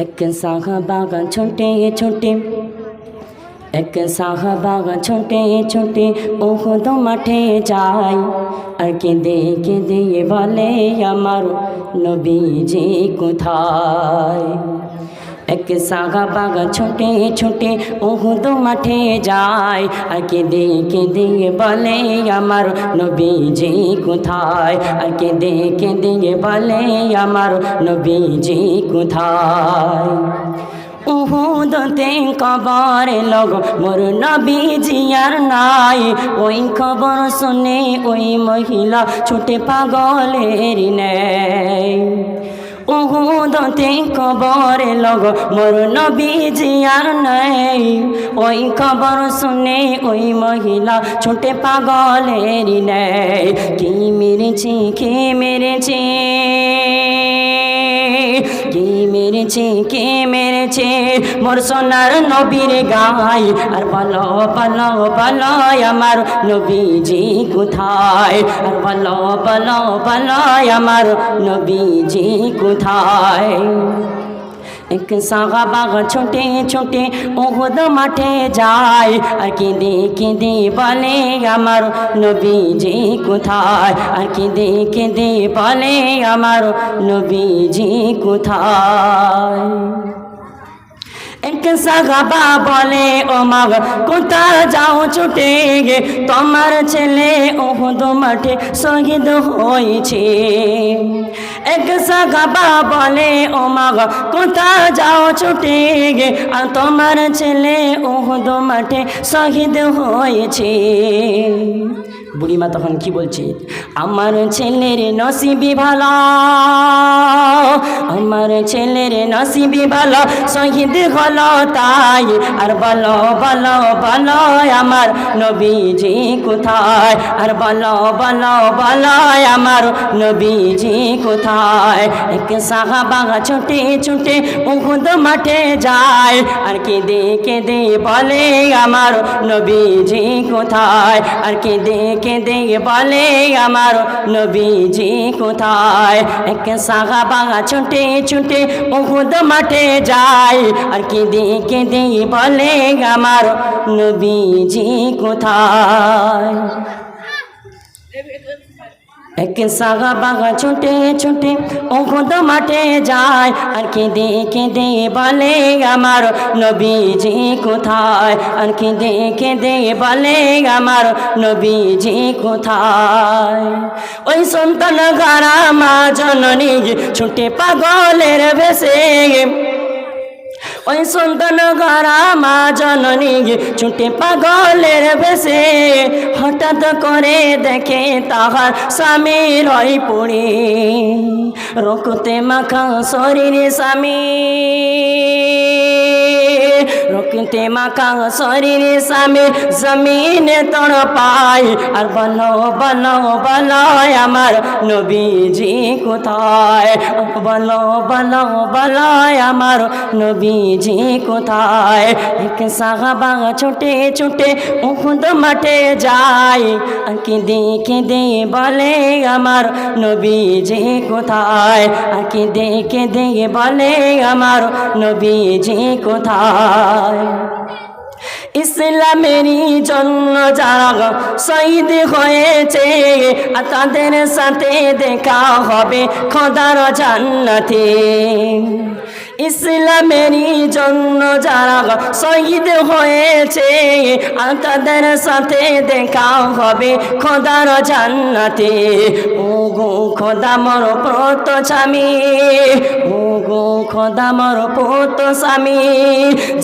এক সাহাবা ছোটে ছোটে এক সাহাবা ছোটে ছোটে ওহুদ মাঠে যাই আর কেঁদে কেঁদে বলে আমার নবীজি কোথায় এক সাহাবা ছোটে ছোটে ওহুদ মাঠে যায় আর কেঁদে কেঁদে বলে আমার নবীজি কোথায় আর কেঁদে কেঁদে বলে আমার নবীজি কোথায় উহুদতে কবর লোক মোর নবী জিয়ার নাই ওই খবর শুনে ওই মহিলা ছুটে পাগলের নেই উহুদতে কবর লগ, মোর নবী জিয়া নাই। ওই খবর শুনে ওই মহিলা ছুটে পাগলের নেয় কি মেরেছি, কে মেরেছি? কে মেরেছে, কে মেরেছে? মোর সোনার নবীর গাই আর বলো বলো বলো, আমার নবীজি কোথায়? আর বলো বলো বলো, আমার নবীজি কোথায়? এক সাহাবাগ ছোটে ছোটে ওহুদ মাঠে যায় আর কেঁদে কেঁদে বলে আমার নবীজি কোথায় আর কেঁদে কেঁদে বলে আমার নবীজি কোথায় এক সাগাবা বলে ও মাগ কোথা যাও ছুটে গে তোমার ছেলে ওহুদ মাঠে শহীদ হয়েছে এক সাগাবা বলে ও মাগ কোথা যাও ছুটে গে আর তোমার ছেলে ওহুদ মাঠে শহীদ হয়েছে বুড়িমা তখন কি বলছে আমার ছেলের নসিবি ভালো আমার ছেলের নসিবি ভালো, শহীদ হলো তাই। আর বলো বলো বলো, আমার নবীজি কোথায়? আর বলো বলো বলো, আমার নবীজি কোথায়? এক সাহাবা ছুটে ছুটে উহুদ মাঠে যায়। আর কেঁদে কেঁদে বলে, আমার নবীজি কোথায়? আর কেঁদে কেঁদে বলে, আমার নবীজি কোথায়? এক সাহাবা ছুটে ছুটে উহুদ মাঠে যায়। আর কেঁদে কেঁদে বলে আমার নবীজি কোথায়? এক সাহাবা ছুটে ছুটে ওখদ মাঠে যায় আর কেঁদে কেঁদে বলে আমার নবীজি কোথায় আর কেঁদে কেঁদে বলে আমার নবীজি কোথায় ওই সন্তান গারা মা জননী ছুটে পাগলের বেশে ওই সন্তান ঘরা মা জননী, ছুটে পাগলের বেশে হঠাৎ করে দেখে তাহার স্বামী ওই পড়ে। রকুতে মাখা শরীর স্বামী। রক্তে মাখা শরীর স্বামী জমিনে তড় পাই আর বলো বলো বলো আমার নবীজি কোথায় বলো বলো বলো আমার নবীজি কোথায় এক সাহাবা ছুটে ছুটে উহুদ মাঠে যায় আর কেঁদে কেঁদে বলে আমার নবীজি কোথায় আর কেঁদে কেঁদে বলে আমার নবীজি কোথায় ইসলামেরই জন্য যারা শহীদ হয়েছে তাদের সাথে দেখা হবে খদার জান্নাতে। ইসলামেরই জন্য যারা শহীদ হয়েছে, আর তাদের সাথে দেখা হবে খোদার জান্নাতে। ও গো খোদা মর স্বামী ও গো খোদা মর স্বামী,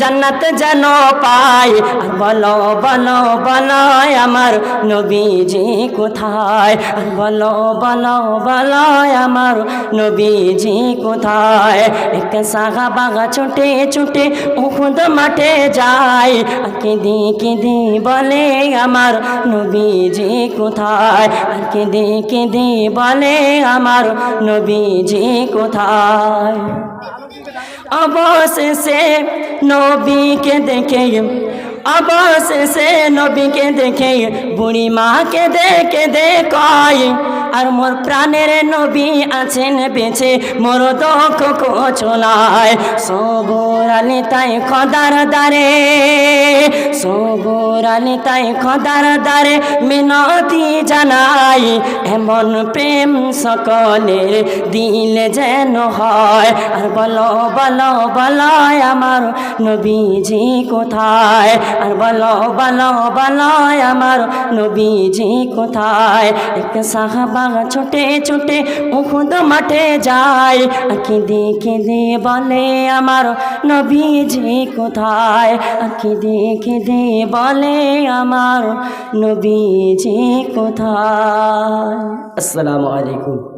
জান্নাত যেন পাই। আর বলো বলো বলো, আমার নবীজি কোথায়? আর বলো বলো বলো, আমার নবীজি কোথায়? এক সাগা বাগা ছুটে ছুটে উহুদ মাঠে যায়। কেঁদে কেঁদে বলে আমার নবীজি কোথায়? আর কেঁদে কেঁদে বলে আমার নবীজি কোথায়? অবশেষে নবীকে দেখে, অবশেষে নবীকে দেখে বুড়ি মাকে দেখে দেখায়। আর মোর প্রাণের নবী আছেন বেঁচে, মোর দুঃখ কোচনায় সবুর তাই খদার দারে সবুর তাই খদার দারে মিনতি জানাই। এমন প্রেম সকলের দিল যেন হয়। আর বলো বলো বলো, আমার নবীজি কোথায়? আর বলো বলো বলো, আমার নবীজি কোথায়? এক সাহাবা ছোটে ছোটে উহুদ মাঠে যায়। আঁকি কেঁদে কেঁদে বলে, আমার নবীজি কোথায়? আঁকি কেঁদে কেঁদে বলে, আমার নবীজি কোথায়? আসসালামু আলাইকুম।